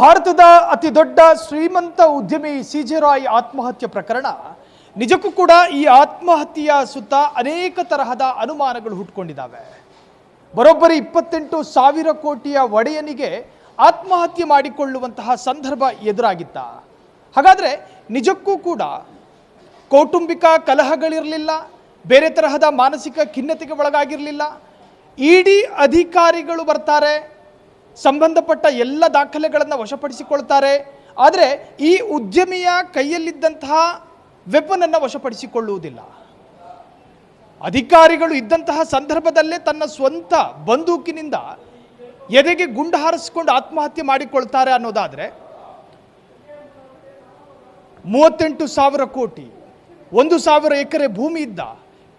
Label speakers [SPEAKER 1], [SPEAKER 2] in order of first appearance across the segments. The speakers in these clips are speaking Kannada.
[SPEAKER 1] ಭಾರತದ ಅತಿ ದೊಡ್ಡ ಶ್ರೀಮಂತ ಉದ್ಯಮಿ ಸಿ ಜೆ ರಾಯ್ ಆತ್ಮಹತ್ಯೆ ಪ್ರಕರಣ. ನಿಜಕ್ಕೂ ಕೂಡ ಈ ಆತ್ಮಹತ್ಯೆಯ ಸುತ್ತ ಅನೇಕ ತರಹದ ಅನುಮಾನಗಳು ಹುಟ್ಕೊಂಡಿದ್ದಾವೆ. ಬರೋಬ್ಬರಿ ಇಪ್ಪತ್ತೆಂಟು ಸಾವಿರ ಕೋಟಿಯ ಒಡೆಯನಿಗೆ ಆತ್ಮಹತ್ಯೆ ಮಾಡಿಕೊಳ್ಳುವಂತಹ ಸಂದರ್ಭ ಎದುರಾಗಿತ್ತ. ಹಾಗಾದರೆ ನಿಜಕ್ಕೂ ಕೂಡ ಕೌಟುಂಬಿಕ ಕಲಹಗಳಿರಲಿಲ್ಲ, ಬೇರೆ ತರಹದ ಮಾನಸಿಕ ಖಿನ್ನತೆಗೆ ಒಳಗಾಗಿರಲಿಲ್ಲ, ಇಡಿ ಅಧಿಕಾರಿಗಳು ಬರ್ತಾರೆ ಸಂಬಂಧಪಟ್ಟ ಎಲ್ಲ ದಾಖಲೆಗಳನ್ನು ವಶಪಡಿಸಿಕೊಳ್ತಾರೆ. ಆದರೆ ಈ ಉದ್ಯಮಿಯ ಕೈಯಲ್ಲಿದ್ದಂತಹ ವೆಪನನ್ನು ವಶಪಡಿಸಿಕೊಳ್ಳುವುದಿಲ್ಲ. ಅಧಿಕಾರಿಗಳು ಇದ್ದಂತಹ ಸಂದರ್ಭದಲ್ಲೇ ತನ್ನ ಸ್ವಂತ ಬಂದೂಕಿನಿಂದ ಎದೆಗೆ ಗುಂಡು ಹಾರಿಸಿಕೊಂಡು ಆತ್ಮಹತ್ಯೆ ಮಾಡಿಕೊಳ್ತಾರೆ ಅನ್ನೋದಾದರೆ ಮೂವತ್ತೆಂಟು ಸಾವಿರ ಕೋಟಿ, ಒಂದು ಸಾವಿರ ಎಕರೆ ಭೂಮಿ ಇದ್ದ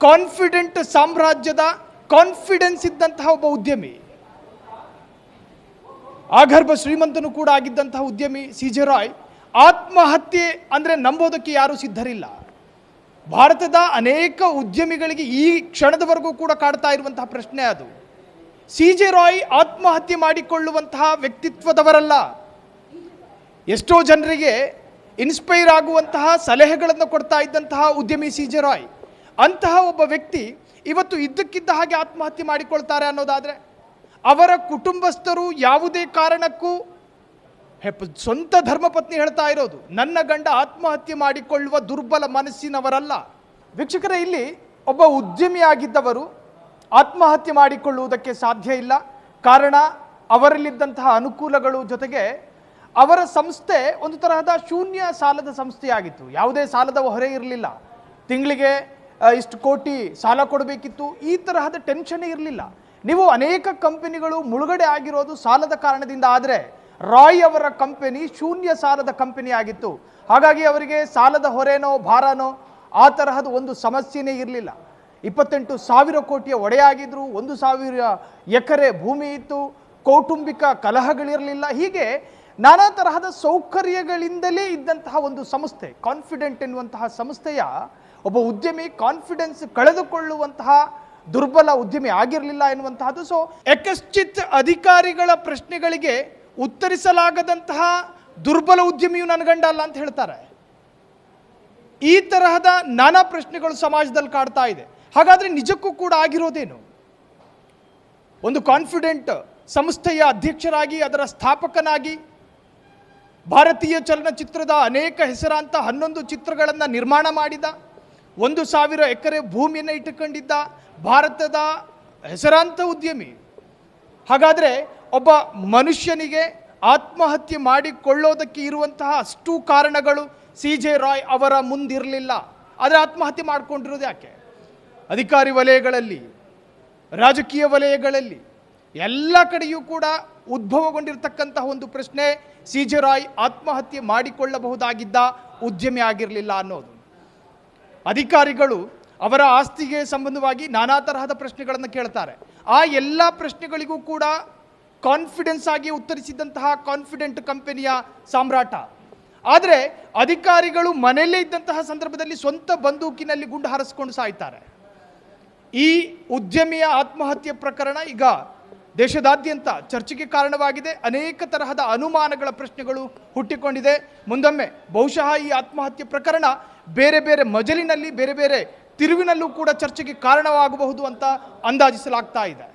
[SPEAKER 1] ಕಾನ್ಫಿಡೆಂಟ್ ಸಾಮ್ರಾಜ್ಯದ ಕಾನ್ಫಿಡೆನ್ಸ್ ಇದ್ದಂತಹ ಒಬ್ಬ ಉದ್ಯಮಿ ಆಗರ್ಭ ಶ್ರೀಮಂತನು ಕೂಡ ಆಗಿದ್ದಂತಹ ಉದ್ಯಮಿ ಸಿ ಜೆ ರಾಯ್ ಆತ್ಮಹತ್ಯೆ ಅಂದರೆ ನಂಬೋದಕ್ಕೆ ಯಾರೂ ಸಿದ್ಧರಿಲ್ಲ. ಭಾರತದ ಅನೇಕ ಉದ್ಯಮಿಗಳಿಗೆ ಈ ಕ್ಷಣದವರೆಗೂ ಕೂಡ ಕಾಡ್ತಾ ಇರುವಂತಹ ಪ್ರಶ್ನೆ ಅದು. ಸಿ ಜೆ ರಾಯ್ ಆತ್ಮಹತ್ಯೆ ಮಾಡಿಕೊಳ್ಳುವಂತಹ ವ್ಯಕ್ತಿತ್ವದವರಲ್ಲ. ಎಷ್ಟೋ ಜನರಿಗೆ ಇನ್ಸ್ಪೈರ್ ಆಗುವಂತಹ ಸಲಹೆಗಳನ್ನು ಕೊಡ್ತಾ ಇದ್ದಂತಹ ಉದ್ಯಮಿ ಸಿ ಜೆ ರಾಯ್ ಅಂತಹ ಒಬ್ಬ ವ್ಯಕ್ತಿ ಇವತ್ತು ಇದ್ದಕ್ಕಿದ್ದ ಹಾಗೆ ಆತ್ಮಹತ್ಯೆ ಮಾಡಿಕೊಳ್ತಾರೆ ಅನ್ನೋದಾದರೆ ಅವರ ಕುಟುಂಬಸ್ಥರು ಯಾವುದೇ ಕಾರಣಕ್ಕೂ ಹೆಪ್ ಸ್ವಂತ ಧರ್ಮಪತ್ನಿ ಹೇಳ್ತಾ ಇರೋದು, ನನ್ನ ಗಂಡ ಆತ್ಮಹತ್ಯೆ ಮಾಡಿಕೊಳ್ಳುವ ದುರ್ಬಲ ಮನಸ್ಸಿನವರಲ್ಲ. ವೀಕ್ಷಕರೇ, ಇಲ್ಲಿ ಒಬ್ಬ ಉದ್ಯಮಿಯಾಗಿದ್ದವರು ಆತ್ಮಹತ್ಯೆ ಮಾಡಿಕೊಳ್ಳುವುದಕ್ಕೆ ಸಾಧ್ಯ ಇಲ್ಲ. ಕಾರಣ, ಅವರಲ್ಲಿದ್ದಂತಹ ಅನುಕೂಲಗಳು ಜೊತೆಗೆ ಅವರ ಸಂಸ್ಥೆ ಒಂದು ತರಹದ ಶೂನ್ಯ ಸಾಲದ ಸಂಸ್ಥೆಯಾಗಿತ್ತು. ಯಾವುದೇ ಸಾಲದ ಹೊರೆ ಇರಲಿಲ್ಲ. ತಿಂಗಳಿಗೆ ಇಷ್ಟು ಕೋಟಿ ಸಾಲ ಕೊಡಬೇಕಿತ್ತು. ಈ ತರಹದ ಟೆನ್ಷನ್ ಇರಲಿಲ್ಲ. ನೀವು ಅನೇಕ ಕಂಪನಿಗಳು ಮುಳುಗಡೆ ಆಗಿರೋದು ಸಾಲದ ಕಾರಣದಿಂದ. ಆದರೆ ರಾಯ್ ಅವರ ಕಂಪನಿ ಶೂನ್ಯ ಸಾಲದ ಕಂಪನಿ ಆಗಿತ್ತು. ಹಾಗಾಗಿ ಅವರಿಗೆ ಸಾಲದ ಹೊರೆನೋ ಭಾರನೋ ಆ ತರಹದ ಒಂದು ಸಮಸ್ಯೆನೇ ಇರಲಿಲ್ಲ. ಇಪ್ಪತ್ತೆಂಟು ಸಾವಿರ ಕೋಟಿಯ ಒಡೆಯಾಗಿದ್ರು ಒಂದು ಸಾವಿರ ಎಕರೆ ಭೂಮಿ ಇತ್ತು. ಕೌಟುಂಬಿಕ ಕಲಹಗಳಿರಲಿಲ್ಲ. ಹೀಗೆ ನಾನಾ ತರಹದ ಸೌಕರ್ಯಗಳಿಂದಲೇ ಇದ್ದಂತಹ ಒಂದು ಸಂಸ್ಥೆ ಕಾನ್ಫಿಡೆಂಟ್ ಎನ್ನುವಂತಹ ಸಂಸ್ಥೆಯ ಒಬ್ಬ ಉದ್ಯಮಿ ಕಾನ್ಫಿಡೆನ್ಸ್ ಕಳೆದುಕೊಳ್ಳುವಂತಹ ದುರ್ಬಲ ಉದ್ಯಮಿ ಆಗಿರಲಿಲ್ಲ ಎನ್ನುವಂತಹದ್ದು. ಸೊ ಯಕಶ್ಚಿತ್ ಅಧಿಕಾರಿಗಳ ಪ್ರಶ್ನೆಗಳಿಗೆ ಉತ್ತರಿಸಲಾಗದಂತಹ ದುರ್ಬಲ ಉದ್ಯಮಿಯು ನನ್ನ ಅಲ್ಲ ಅಂತ ಹೇಳ್ತಾರೆ. ಈ ತರಹದ ನಾನಾ ಪ್ರಶ್ನೆಗಳು ಸಮಾಜದಲ್ಲಿ ಕಾಡ್ತಾ ಇದೆ. ಹಾಗಾದರೆ ನಿಜಕ್ಕೂ ಕೂಡ ಆಗಿರೋದೇನು? ಒಂದು ಕಾನ್ಫಿಡೆಂಟ್ ಸಂಸ್ಥೆಯ ಅಧ್ಯಕ್ಷರಾಗಿ, ಅದರ ಸ್ಥಾಪಕನಾಗಿ ಭಾರತೀಯ ಚಲನಚಿತ್ರದ ಅನೇಕ ಹೆಸರಾಂತ ಹನ್ನೊಂದು ಚಿತ್ರಗಳನ್ನು ನಿರ್ಮಾಣ ಮಾಡಿದ. ಒಂದು ಸಾವಿರ ಎಕರೆ ಭೂಮಿಯನ್ನು ಇಟ್ಟುಕೊಂಡಿದ್ದ ಭಾರತದ ಹೆಸರಾಂತ ಉದ್ಯಮಿ. ಹಾಗಾದರೆ ಒಬ್ಬ ಮನುಷ್ಯನಿಗೆ ಆತ್ಮಹತ್ಯೆ ಮಾಡಿಕೊಳ್ಳೋದಕ್ಕೆ ಇರುವಂತಹ ಅಷ್ಟು ಕಾರಣಗಳು ಸಿ ಜೆ ರಾಯ್ ಅವರ ಮುಂದಿರಲಿಲ್ಲ. ಆದರೆ ಆತ್ಮಹತ್ಯೆ ಮಾಡಿಕೊಂಡಿರೋದು ಯಾಕೆ? ಅಧಿಕಾರಿ ವಲಯಗಳಲ್ಲಿ, ರಾಜಕೀಯ ವಲಯಗಳಲ್ಲಿ ಎಲ್ಲ ಕಡೆಯೂ ಕೂಡ ಉದ್ಭವಗೊಂಡಿರತಕ್ಕಂತಹ ಒಂದು ಪ್ರಶ್ನೆ ಸಿ ಜೆ ರಾಯ್ ಆತ್ಮಹತ್ಯೆ ಮಾಡಿಕೊಳ್ಳಬಹುದಾಗಿದ್ದ ಉದ್ಯಮಿ ಆಗಿರಲಿಲ್ಲ ಅನ್ನೋದು. ಅಧಿಕಾರಿಗಳು ಅವರ ಆಸ್ತಿಗೆ ಸಂಬಂಧವಾಗಿ ನಾನಾ ತರಹದ ಪ್ರಶ್ನೆಗಳನ್ನು ಕೇಳ್ತಾರೆ. ಆ ಎಲ್ಲ ಪ್ರಶ್ನೆಗಳಿಗೂ ಕೂಡ ಕಾನ್ಫಿಡೆನ್ಸ್ ಆಗಿ ಉತ್ತರಿಸಿದಂತಹ ಕಾನ್ಫಿಡೆಂಟ್ ಕಂಪನಿಯ ಸಾಮ್ರಾಟ. ಆದರೆ ಅಧಿಕಾರಿಗಳು ಮನೆಯಲ್ಲೇ ಇದ್ದಂತಹ ಸಂದರ್ಭದಲ್ಲಿ ಸ್ವಂತ ಬಂದೂಕಿನಲ್ಲಿ ಗುಂಡು ಹಾರಿಸ್ಕೊಂಡು ಸಾಯ್ತಾರೆ. ಈ ಉದ್ಯಮಿಯ ಆತ್ಮಹತ್ಯೆ ಪ್ರಕರಣ ಈಗ ದೇಶದಾದ್ಯಂತ ಚರ್ಚೆಗೆ ಕಾರಣವಾಗಿದೆ. ಅನೇಕ ತರಹದ ಅನುಮಾನಗಳ ಪ್ರಶ್ನೆಗಳು ಹುಟ್ಟಿಕೊಂಡಿದೆ. ಮುಂದೊಮ್ಮೆ ಬಹುಶಃ ಈ ಆತ್ಮಹತ್ಯೆ ಪ್ರಕರಣ ಬೇರೆ ಬೇರೆ ಮಜಲಿನಲ್ಲಿ, ಬೇರೆ ಬೇರೆ ತಿರುವಿನಲ್ಲೂ ಕೂಡ ಚರ್ಚೆಗೆ ಕಾರಣವಾಗಬಹುದು ಅಂತ ಅಂದಾಜಿಸಲಾಗ್ತಾ ಇದೆ.